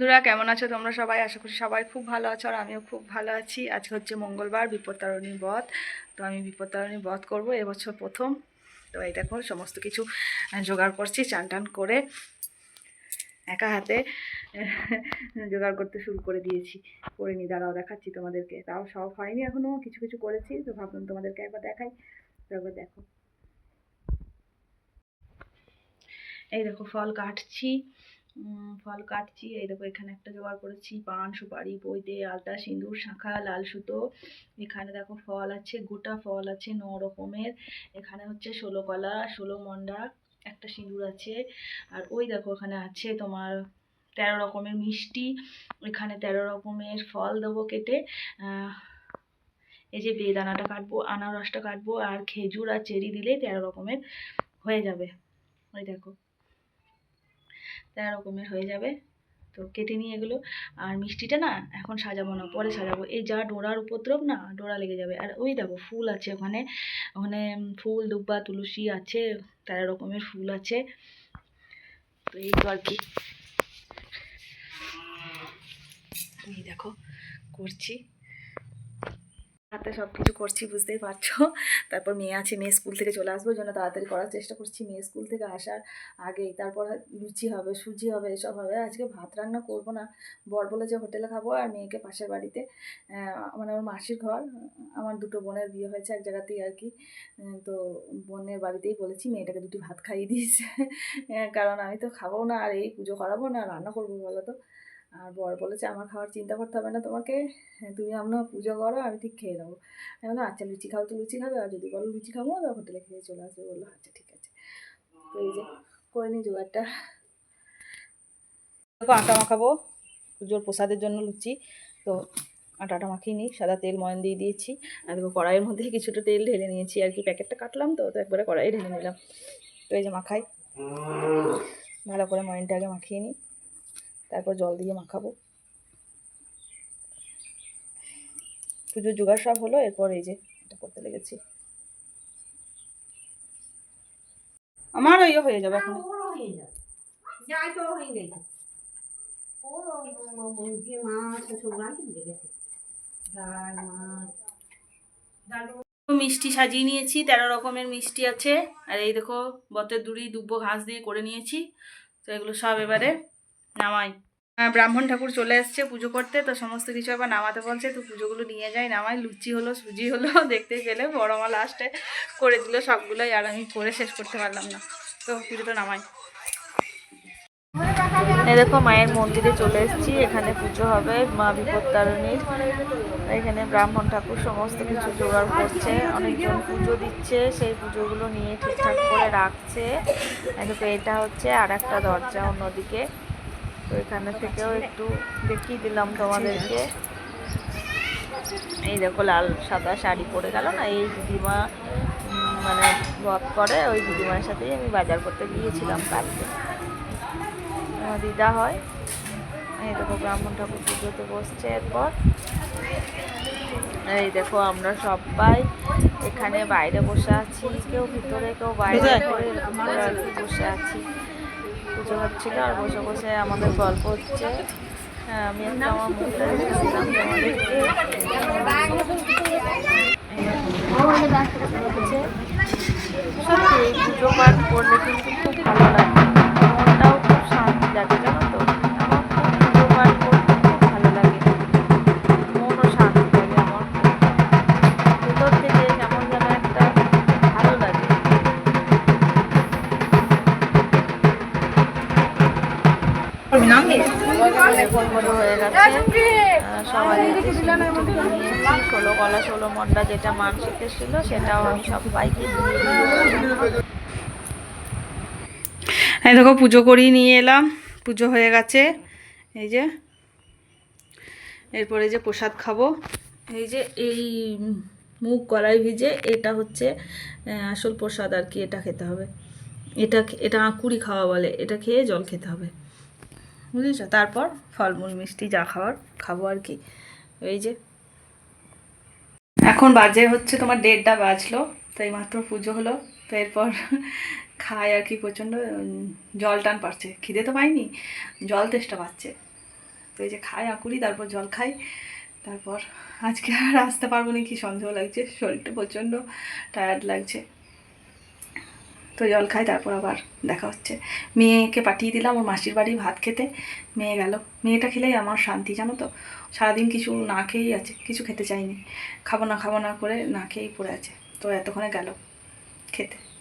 বন্ধুরা, কেমন আছো তোমরা সবাই? আশা করি সবাই খুব ভালো আছো আর আমিও খুব ভালো আছি। আজকে হচ্ছে মঙ্গলবার বিপত্তারণী বধ। তো আমি বিপত্তারণী বধ করব, এবছর প্রথম। তো এই দেখো, সমস্ত কিছু জোগাড় করছি, চান টান করে একা হাতে জোগাড় করতে শুরু করে দিয়েছি। করে নি, দাঁড়াও দেখাচ্ছি তোমাদেরকে। তাও সব হয়নি এখনও কিছু কিছু করেছি। তো ভাবলাম তোমাদেরকে একবার দেখাই। তো একবার দেখো। এই দেখো, ফল কাটছি। ফল কাটছি। এই দেখো, এখানে একটা জোগাড় করেছি। পান, সুপারি বইতে আলতা, সিঁদুর, শাঁখা, লাল সুতো। এখানে দেখো ফল আছে, গোটা ফল আছে ন রকমের। এখানে হচ্ছে ষোলো কলা, ষোলো মন্ডা, একটা সিঁদুর আছে। আর ওই দেখো ওখানে আছে তোমার তেরো রকমের মিষ্টি। এখানে তেরো রকমের ফল দেবো কেটে। এই যে বেদানাটা কাটবো, আনারসটা কাটবো, আর খেজুর আর চেরি দিলেই তেরো রকমের হয়ে যাবে। ওই দেখো। তেরো রকমের হয়ে যাবে। তো কেটে নিয়ে এগুলো। আর মিষ্টিটা না এখন সাজাবো না, পরে সাজাবো। এই যা ডোরার উপদ্রব না, ডোরা লেগে যাবে। আর ওই দেখো ফুল আছে ওখানে। ওখানে ফুল, দুব্বা, তুলসী আছে, তেরো রকমের ফুল আছে। তো এই তো আর কি। এই দেখো, করছি। হাতে সব কিছু করছি, বুঝতেই পারছ? তারপর মেয়ে আছে, মেয়ে স্কুল থেকে চলে আসব জন্য তাড়াতাড়ি করার চেষ্টা করছি। মেয়ে স্কুল থেকে আসার আগেই, তারপর লুচি হবে, সুজি হবে, এসব হবে। আজকে ভাত রান্না করব না। বর বলে যে হোটেলে খাব আর মেয়েকে পাশের বাড়িতে মানে আমার মাসির ঘর, আমার দুটো বোনের বিয়ে হয়েছে এক জায়গাতেই আর কি। তো বোনের বাড়িতেই বলেছি, মেয়েটাকে দুটি ভাত খাইয়ে দিয়েছে। কারণ আমি তো খাব না আর এই পুজো করাবো না, রান্না করব বলো তো? আর বর বলেছে আমার খাওয়ার চিন্তা করতে হবে না তোমাকে। হ্যাঁ, তুমি আমরা পুজো করো আমি ঠিক খেয়ে নেব। আমি বললাম আচ্ছা লুচি খাও তো লুচি খাবে? আর যদি বলো লুচি খাব তো হোটেলে খেয়ে চলে আসবে। বলল আচ্ছা ঠিক আছে। তো এই যে করে নি জোগাড়টা। দেখো আটা মাখাবো পুজোর প্রসাদের জন্য লুচি। তো আটাটা মাখিয়ে নিই সাদা তেল ময়ন দিয়ে দিয়েছি। আর দেখো কড়াইয়ের মধ্যে কিছুটা তেল ঢেলে নিয়েছি। আর কি প্যাকেটটা কাটলাম তো তো একবারে কড়াই ঢেলে নিলাম। তো এই যে মাখাই। ভালো করে ময়নটা আগে মাখিয়ে নিই। তারপর জল দিয়ে মাখাবো। পুজোর জোগাড় সব হলো এরপর এই যে এটা করতে লেগেছি। আমার ইয়ে হয়ে যাবে এখন। মিষ্টি সাজিয়ে নিয়েছি তেরো রকমের মিষ্টি আছে। আর এই দেখো বতের দুড়ি দুব্বো ঘাস দিয়ে করে নিয়েছি। তো এগুলো সব এবারে নামাই। ব্রাহ্মণ ঠাকুর চলে এসছে পুজো করতে, তো সমস্ত কিছু আবার নামাতে বলছে, তো পুজোগুলো নিয়ে যাই, নামাই। লুচি হলো, সুজি হলো, দেখতে গেলে বড় মা লাস্টে করে দিল সবগুলোই, আর আমি করে শেষ করতে পারলাম না। তো পুজোটা নামাই। দেখো, মায়ের মন্দিরে চলে এসেছি, এখানে পুজো হবে মা বিপত্তারিণীর। এখানে ব্রাহ্মণ ঠাকুর সমস্ত কিছু জোগাড় করছে, অনেকজন পুজো দিচ্ছে, সেই পুজোগুলো নিয়ে ঠিকঠাক করে রাখছে। দেখো, এটা হচ্ছে আর একটা দরজা অন্যদিকে। তো এখানে থেকেও একটু দেখিয়ে দিলাম তোমাদেরকে। এই দেখো লাল সাদা শাড়ি পরে গেল না এই দিদিমা মানে বধ করে ওই দিদিমার সাথেই আমি বাজার করতে গিয়েছিলাম কালকে। আমার দিদা হয় এই দেখো ব্রাহ্মণ ঠাকুর পুজোতে বসছে এরপর। এই দেখো আমরা সবাই এখানে বাইরে বসে আছি কেউ ভিতরে কেউ বাইরে বসে আছি। পুজো হচ্ছিল আর বসে বসে আমাদের গল্প হচ্ছে। হ্যাঁ আমি একটা আমার মুখটা সত্যি পুজো পাঠ করলে কিন্তু হয়ে গেছে। আহ, সবাই ষোলো কলা ষোলো মন্ডা যেটা মানসিকের ছিল সেটাও আমি সবাইকে এই দেখো পুজো করিয়ে নিয়ে এলাম। পুজো হয়ে গেছে। এই যে এরপরে যে প্রসাদ খাব। এই যে এই মুগ কলাই ভিজে এটা হচ্ছে আসল প্রসাদ আর কি এটা খেতে হবে। এটা এটা আঁকুড়ি খাওয়া বলে এটা খেয়ে জল খেতে হবে। বুঝেছ? তারপর ফলমূল, মিষ্টি যা খাওয়ার খাব আর কি। এই যে। এখন বাজে হচ্ছে তোমার দেড়টা বাজলো তাই মাত্র পুজো হলো। তো এরপর খায় আর কি প্রচণ্ড জল টান পাচ্ছে খিদে তো পাইনি, জল তেষ্টা পাচ্ছে। তো এই যে খাই আকুরি তারপর জল খাই। তারপর আজকে আর আসতে পারব না, কি সন্দেহ লাগছে? শরীরটা প্রচণ্ড টায়ার্ড লাগছে। তো জল খাই তারপর আবার দেখা হচ্ছে। মেয়েকে পাঠিয়ে দিলাম ওর মাসির বাড়ি ভাত খেতে। মেয়ে গেল। মেয়েটা খেলেই আমার শান্তি, জানো তো? সারাদিন কিছু না খেয়েই আছে, কিছু খেতে চাইনি। খাব না খাব না করে না খেয়েই পড়ে আছে। তো এতক্ষণে গেল খেতে।